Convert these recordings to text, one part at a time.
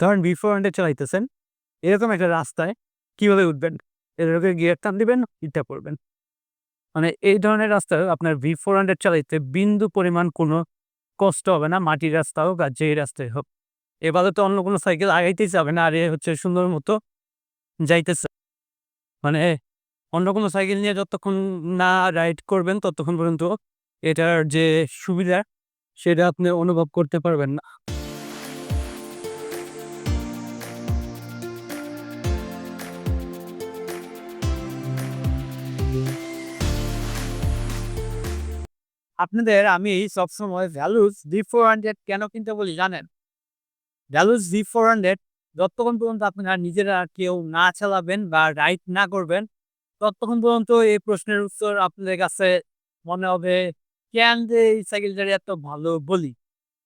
ধরেন B four hundred চালাইতেছেন। এরকম একটা রাস্তায় কীভাবে উঠবেন? এরকম গিয়ার টান দিবেন ইটা করবেন মানে এই ধরনের রাস্তায় আপনার ভি ফোর হান্ড্রেড চালাইতে বিন্দু পরিমাণ কোনো কষ্ট হবে না, মাটির রাস্তা হোক আর যেই রাস্তায় হোক। এবারে তো অন্য কোনো সাইকেল আগাইতেই যাবে না, আর এ হচ্ছে সুন্দর মতো যাইতেছে। মানে অন্য কোনো সাইকেল নিয়ে যতক্ষণ না রাইড করবেন, ততক্ষণ পর্যন্ত এটার যে সুবিধা, সেটা আপনি অনুভব করতে পারবেন না। আপনাদের আমি সবসময় ভ্যালুস ভি ফোর হান্ড্রেড কেন কিনতে বলি জানেন? ভ্যালুস ভি ফোর হান্ড্রেড যতক্ষণ পর্যন্ত আপনারা নিজেরা কেউ না চালাবেন বা রাইড না করবেন, ততক্ষণ পর্যন্ত এই প্রশ্নের উত্তর আপনাদের কাছে মনে হবে, কেন যে এই সাইকেলটা এত ভালো? বলি।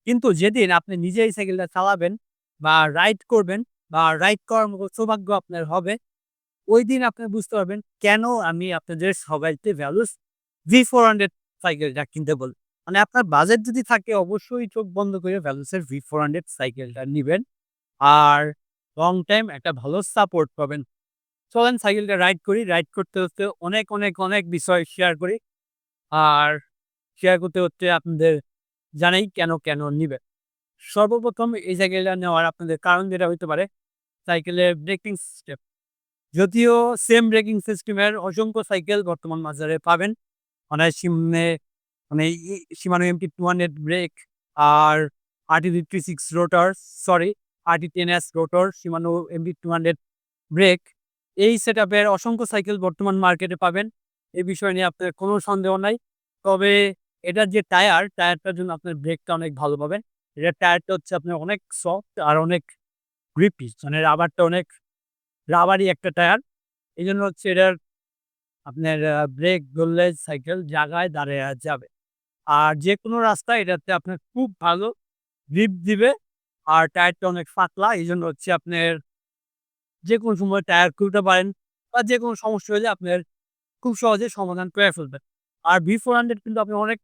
কিন্তু যেদিন আপনি নিজে এই সাইকেলটা চালাবেন বা রাইড করবেন বা রাইড করার মতো সৌভাগ্য আপনার হবে ওই দিন আপনি বুঝতে পারবেন কেন আমি আপনাদের সবাইকে ভ্যালুস ভি ফোর হান্ড্রেড সাইকেলটা কিনতে বল মানে আপনার বাজেট যদি থাকে অবশ্যই চোখ বন্ধ করে ভ্যালুসের ভি ফোর হান্ড্রেড সাইকেলটা নেবেন। আর লং টাইম একটা ভালো সাপোর্ট পাবেন। চলেন সাইকেলটা রাইড করি রাইড করতে করতে অনেক অনেক অনেক বিষয় শেয়ার করি। আর শেয়ার করতে করতে আপনাদের জানাই কেন কেন নিবেন। সর্বপ্রথম এই সাইকেলটা নেওয়ার আপনাদের কারণ যেটা হইতে পারে সাইকেলের ব্রেকিং সিস্টেম যদিও সেম ব্রেকিং সিস্টেমের অসংখ্য সাইকেল বর্তমান বাজারে পাবেন। মানে সিমনে মানে Shimano MT two hundred brake আর RT three six rotor sorry RT ten S rotor Shimano MT two hundred brake এই সেট আপের অসংখ্য সাইকেল বর্তমান মার্কেটে পাবেন। এই বিষয় নিয়ে আপনার কোনো সন্দেহ নাই। তবে এটার যে টায়ার টায়ারটার জন্য আপনার ব্রেকটা অনেক ভালো পাবেন। এটার টায়ারটা হচ্ছে আপনার অনেক সফট আর অনেক গ্রিপি মানে রাবারটা অনেক রাবারই একটা টায়ার এই জন্য হচ্ছে এটার আপনার ব্রেক ধরলে সাইকেল জায়গায় দাঁড়িয়ে যাবে। আর যে কোনো রাস্তায় এটাতে আপনার খুব ভালো গ্রিপ দিবে আর টায়ারটা অনেক পাতলা। এই জন্য হচ্ছে আপনার যে কোনো সময় টায়ার খুলতে পারেন বা যে কোনো সমস্যা হলে আপনার খুব সহজে সমাধান করে ফেলবেন। আর ভি ফোর হান্ড্রেড কিন্তু আপনি অনেক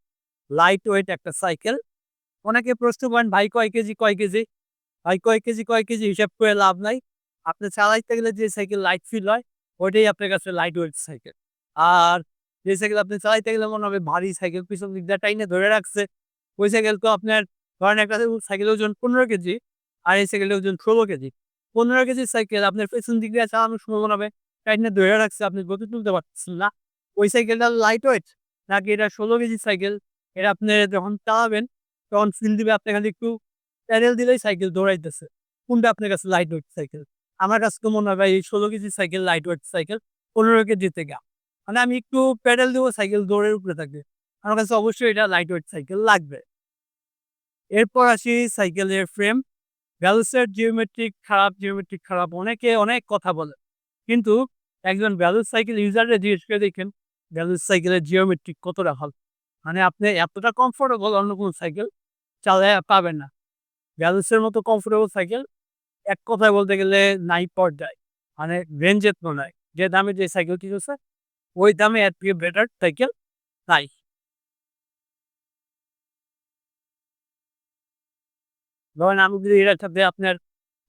লাইট ওয়েট একটা সাইকেল অনেকে প্রশ্ন করেন, ভাই, কয় কেজি কয় কেজি? ভাই, কয় কেজি কয় কেজি? হিসাব করে লাভ নাই। আপনি চালাইতে গেলে যে সাইকেল লাইট ফিল হয়, ওইটাই আপনার কাছে লাইট ওয়েট সাইকেল আর যে সাইকেল আপনি চালাইতে গেলে মনে হবে ভারী সাইকেল, পিছন দিক দিয়ে টাইনে ধরে রাখছে। ওই সাইকেল তো আপনার ধরেন একটা সাইকেলের ওজন পনেরো কেজি আর এই সাইকেলের ওজন ষোলো কেজি। পনেরো কেজি সাইকেল আপনার পেছন দিক দিয়ে চালানোর সময় মনে হবে টাইনে ধরে রাখছে, আপনি গতি তুলতে পারছেন না। ওই সাইকেলটা লাইট ওয়েট নাকি এটা ষোলো কেজি সাইকেল, এটা আপনি যখন চালাবেন, তখন ফিল দিবে আপনার খালি একটু প্যাডেল দিলেই সাইকেল দৌড়াইতেছে। কোনটা আপনার কাছে লাইট ওয়েট সাইকেল? আমার কাছে তো মনে হয় এই ষোলো kg cycle light weight cycle পনেরো কেজি থেকে। মানে আমি একটু প্যাডেল দেবো সাইকেল দৌড়ের উপরে থাকবে আমার কাছে অবশ্যই এটা লাইট ওয়েট সাইকেল লাগবে। এরপর আসি সাইকেলের ফ্রেম ভ্যালুসের জিওমেট্রিক খারাপ জিওমেট্রিক খারাপ অনেকে অনেক কথা বলে। কিন্তু একজন ভ্যালুস সাইকেল ইউজারে জিজ্ঞেস করে দেখেন ভ্যালুস সাইকেলের জিওমেট্রিক কতটা ভালো? মানে আপনি এতটা কমফোর্টেবল অন্য কোনো সাইকেল চালায় পাবেন না। ভ্যালুসের মতো কমফোর্টেবল সাইকেল এক কথায় বলতে গেলে নাই পর্যায়। মানে রেঞ্জের তুলনায়। যে দামে যে সাইকেল কিনেছে ওই দামে এর থেকে বেটার সাইকেল নাই ধরেন আমি যদি এটার সাথে আপনার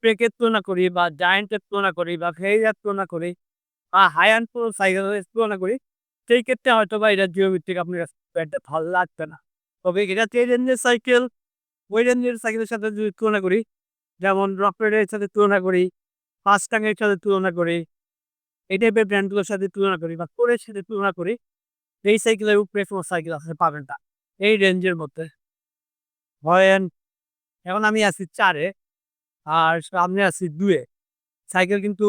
ট্রেকের তুলনা করি বা জায়েন্টের তুলনা করি বা ফেরিয়ার তুলনা করি বা হায়ান প্রো সাইকেলের তুলনা করি, সেই ক্ষেত্রে হয়তো বা এটা জিওমেট্রিক আপনার একটা ভালো লাগবে না। তবে এটা যে রেঞ্জের সাইকেল ওই রেঞ্জের সাইকেলের সাথে যদি তুলনা করি, যেমন রকেটের সাথে তুলনা করি ফাস্টাংয়ের সাথে তুলনা করি এই টাইপের ব্র্যান্ডগুলোর সাথে তুলনা করি বা কোরের সাথে তুলনা করি, এই সাইকেলের উপরে কোনো সাইকেল আসলে পাবেন না। এই রেঞ্জের মধ্যে। ধরেন এখন আমি আছি চারে আর সামনে আছি দুয়ে সাইকেল কিন্তু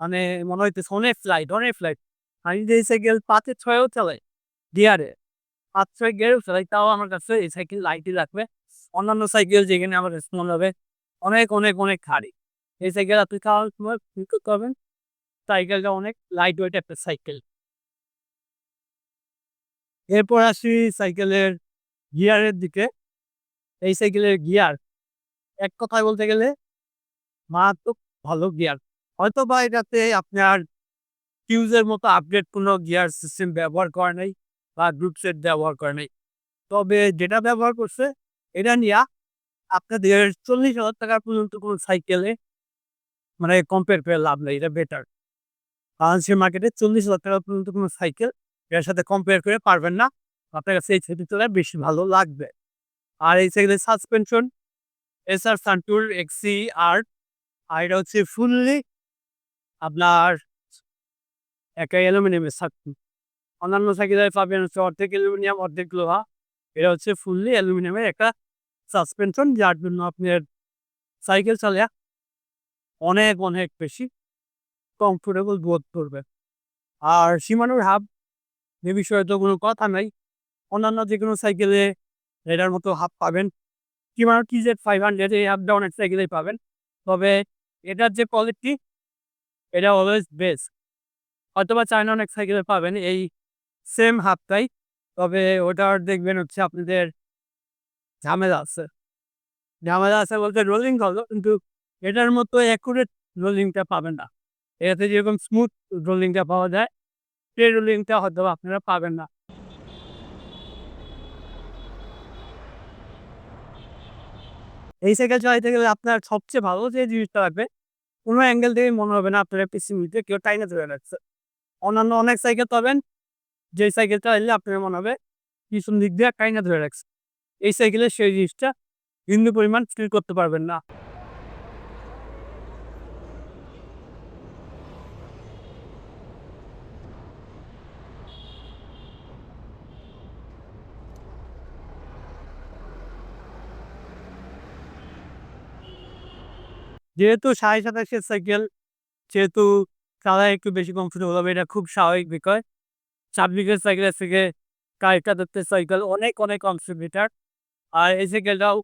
মানে মনে হইতেছে অনেক ফ্লাইট অনেক ফ্লাইট আমি যে সাইকেল পাঁচে ছয়েও চালাই ডিয়ারে পাঁচ, ছয় গেড়েও চালাই, তাও আমার কাছে এই সাইকেল লাইটই লাগবে। অন্যান্য সাইকেল যেখানে আমার মনে হবে, অনেক অনেক অনেক খাড়ি এই সাইকেল আপনি খাওয়ার সময় পারবেন সাইকেলটা অনেক লাইট ওয়েট একটা সাইকেল। এরপর আসি সাইকেলের গিয়ারের দিকে। এই সাইকেলের গিয়ার, এক কথায় বলতে গেলে মারাত্মক ভালো গিয়ার। হয়তো বা এটাতে আপনার ফিউজের মতো আপডেট কোনো গিয়ার সিস্টেম ব্যবহার করে নাই বা গ্রুপ সেট ব্যবহার করে নাই। তবে যেটা ব্যবহার করছে, এটা নিয়ে আপনাদের চল্লিশ হাজার টাকা পর্যন্ত কোনো সাইকেলে মানে কম্পেয়ার করে লাভ নেই, এটা বেটার বাংলাদেশের মার্কেটে চল্লিশ হাজার টাকা পর্যন্ত কোনো সাইকেল এর সাথে কম্পেয়ার করে পারবেন না। আপনার কাছে এই সাইকেলটা বেশি ভালো লাগবে। আর এই সাইকেলের সাসপেনশন এস আর সান্টুর এক্সি আর আর এটা হচ্ছে ফুললি আপনার একাই অ্যালুমিনিয়ামের সাকু অন্যান্য সাইকেলে পাবেন হচ্ছে অর্ধেক অ্যালুমিনিয়াম অর্ধেক লোহা। এটা হচ্ছে ফুললি অ্যালুমিনিয়ামের একটা সাসপেনশন যার জন্য আপনার সাইকেল চালিয়ে অনেক অনেক বেশি কমফোর্টেবল বোধ করবে। আর সীমানোর হাব এ বিষয়ে তো কোনো কথা নাই। অন্যান্য যে কোনো সাইকেলে এটার মতো হাব পাবেন। সীমানোর টি জেড ফাইভ হান্ড্রেড এই আপ ডাউনের সাইকেলেই পাবেন। তবে এটার যে কোয়ালিটি এটা অলওয়েজ বেস্ট হয়তোবা চায়না অনেক সাইকেলে পাবেন এই সেম হাফটাই তবে ওটার দেখবেন হচ্ছে আপনাদের ঝামেলা আছে। ঝামেলা আছে বলতে রোলিং ভালো কিন্তু এটার মতো অ্যাকুরেট রোলিংটা পাবেন না। এটাতে যেরকম স্মুথ রোলিংটা পাওয়া যায়, সেই রোলিংটা হয়তো আপনারা পাবেন না। এই সাইকেল চালাইতে গেলে আপনার সবচেয়ে ভালো যে জিনিসটা লাগবে, কোনো অ্যাঙ্গেল থেকে মনে হবে না আপনার পিসিবিতে কেউ টাইনে ধরে রাখছে। অন্যান্য অনেক সাইকেল পাবেন, যে সাইকেল চালাইলে আপনার মনে হবে পিছন দিক দিয়ে টাইনে ধরে রাখছে। এই সাইকেলে সেই জিনিসটা বিন্দু পরিমাণ ফিল করতে পারবেন না। যেহেতু সাড়ে সাতাশের সাইকেল যেহেতু চালায় একটু বেশি কমফোর্টেবল হবে, এটা খুব স্বাভাবিক বিষয়। ছাব্বিশের সাইকেলের থেকে কারেক্টা ধরতে সাইকেল অনেক অনেক কনসিমিটার আর এই সাইকেলটাও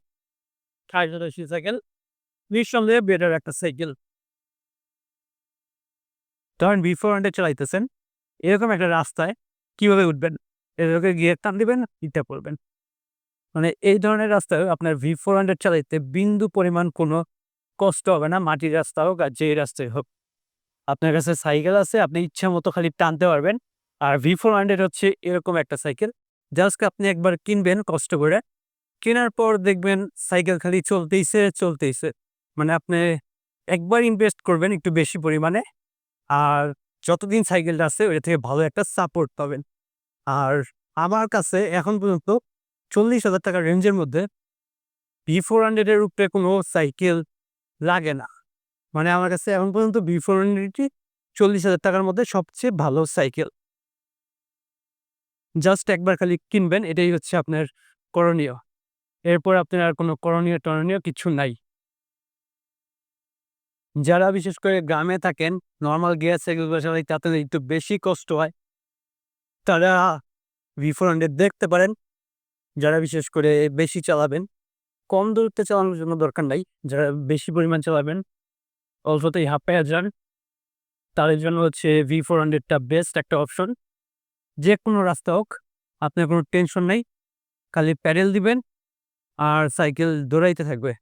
সাড়ে সাতাশি সাইকেল নিঃসন্দেহে বেটার একটা সাইকেল ধরেন বিফোর হান্ড্রেড চালাইতেছেন, এরকম একটা রাস্তায় কীভাবে উঠবেন? এরকম গিয়ে টান দিবেন ইটা করবেন মানে এই ধরনের রাস্তায় আপনার ভি ফোর হান্ড্রেড চালাইতে বিন্দু পরিমাণ কোনো কষ্ট হবে না, মাটির রাস্তা হোক আর যেই রাস্তায় হোক। আপনার কাছে সাইকেল আছে, আপনি ইচ্ছা মতো খালি টানতে পারবেন। আর ভি ফোর হান্ড্রেড হচ্ছে এরকম একটা সাইকেল। জাস্ট আপনি একবার কিনবেন কষ্ট করে। কেনার পর দেখবেন সাইকেল খালি চলতেইছে চলতেইছে। মানে আপনি একবার ইনভেস্ট করবেন একটু বেশি পরিমাণে। আর যতদিন সাইকেলটা আছে ওটা থেকে ভালো একটা সাপোর্ট পাবেন। আর আমার কাছে এখন পর্যন্ত চল্লিশ হাজার টাকার রেঞ্জের মধ্যে ভি ফোর হান্ড্রেডের উপরে কোনো সাইকেল লাগে না। মানে আমার কাছে এখন পর্যন্ত বি ফোর হান্ড্রেডটি চল্লিশ হাজার টাকার মধ্যে সবচেয়ে ভালো সাইকেল জাস্ট একবার খালি কিনবেন, এটাই হচ্ছে আপনার করণীয়। এরপর আপনার আর কোনো করণীয় টরণীয় কিছু নাই। যারা বিশেষ করে গ্রামে থাকেন নর্মাল গিয়ার সাইকেলগুলো চালাই তাতে একটু বেশি কষ্ট হয়, তারা ভি ফোর হান্ড্রেড দেখতে পারেন। যারা বিশেষ করে বেশি চালাবেন কম দূরত্বে চালানোর জন্য দরকার নাই। যারা বেশি পরিমাণ চালাবেন অল্পতেই হাফ হাঁপে যান। তাদের জন্য হচ্ছে ভি ফোর হান্ড্রেডটা বেস্ট একটা অপশন যে কোনো রাস্তা হোক, আপনার কোনো টেনশন নেই। খালি প্যাডেল দিবেন আর সাইকেল দৌড়াইতে থাকবে।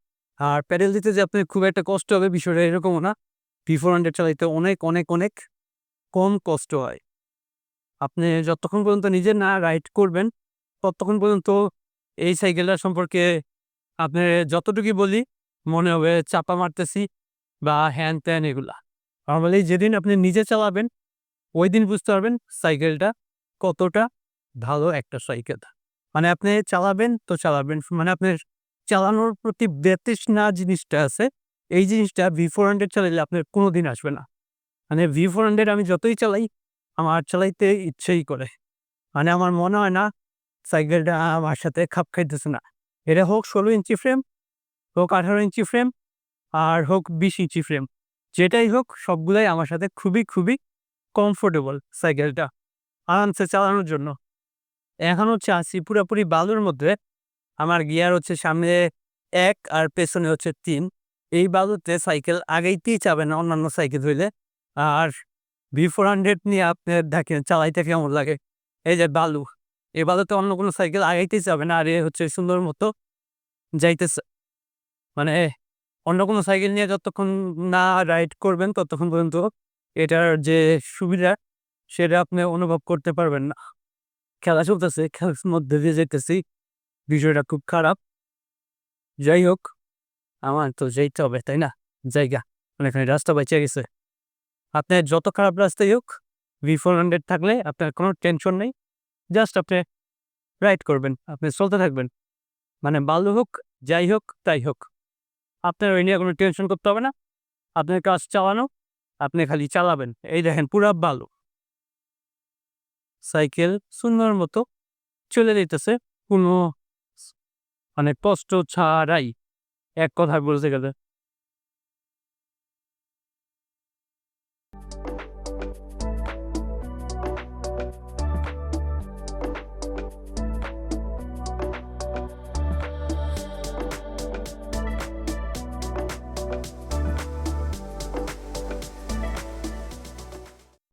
আর প্যাডেল দিতে যে আপনার খুব একটা কষ্ট হবে বিষয়টা এরকমও না। ভি ফোর হান্ড্রেড চালাইতে অনেক অনেক অনেক কম কষ্ট হয়। আপনি যতক্ষণ পর্যন্ত নিজে না রাইড করবেন, ততক্ষণ পর্যন্ত এই সাইকেলটা সম্পর্কে আপনি যতটুকু বলি, মনে হবে চাপা মারতেছি বা হ্যান ত্যান এগুলা। নর্মালি যেদিন আপনি নিজে চালাবেন ওই দিন বুঝতে পারবেন সাইকেলটা কতটা ভালো একটা সাইকেল। মানে আপনি চালাবেন তো চালাবেন। মানে আপনার চালানোর প্রতি বেতৃষ্ণা জিনিসটা আছে, এই জিনিসটা ভি ফোর হান্ড্রেড চালাইলে আপনার কোনো দিন আসবে না। মানে ভি ফোর হান্ড্রেড আমি যতই চালাই, আমার চালাইতে ইচ্ছেই করে। মানে আমার মনে হয় না, সাইকেলটা আমার সাথে খাপ খাইতেছে না। এটা হোক ষোলো ইঞ্চি ফ্রেম হোক আঠারো ইঞ্চি ফ্রেম আর হোক বিশ ইঞ্চি ফ্রেম যেটাই হোক সবগুলাই আমার সাথে খুবই খুবই কমফোর্টেবল সাইকেলটা আরামসে চালানোর জন্য। এখন হচ্ছে আসি পুরোপুরি বালুর মধ্যে, আমার গিয়ার হচ্ছে সামনে এক আর পেছনে হচ্ছে তিন। এই বালুতে সাইকেল আগেইতেই চাবে না অন্যান্য সাইকেল হইলে আর ভি ফোর হান্ড্রেড নিয়ে আপনি দেখেন চালাইতে কেমন লাগে। এই যে বালু। এই বালুতে অন্য কোনো সাইকেল আগাইতেই যাবে না, আর এ হচ্ছে সুন্দর মতো যাইতেছে। মানে অন্য কোনো সাইকেল নিয়ে যতক্ষণ না রাইড করবেন, ততক্ষণ পর্যন্ত এটার যে সুবিধা, সেটা আপনি অনুভব করতে পারবেন না। খেলা চলতেছে, খেলার মধ্যে দিয়ে যেতেছি বিষয়টা খুব খারাপ। যাই হোক, আমার তো যেতে হবে, তাই না? জায়গা অনেকখানি রাস্তা বেঁচে গেছে। আপনার যত খারাপ রাস্তাই হোক ভি ফোর হান্ড্রেড থাকলে আপনার কোনো টেনশন নেই। জাস্ট আপনি রাইড করবেন, আপনি চলতে থাকবেন। মানে ভালো হোক, যাই হোক, তাই হোক। আপনার ওই নিয়ে কোনো টেনশন করতে হবে না। আপনার কাজ চালানো, আপনি খালি চালাবেন। এই দেখেন, পুরা ভালো। সাইকেল সুন্দর মতো চলে যেতেছে কোনো মানে কষ্ট ছাড়াই এক কথা বলতে গেলে।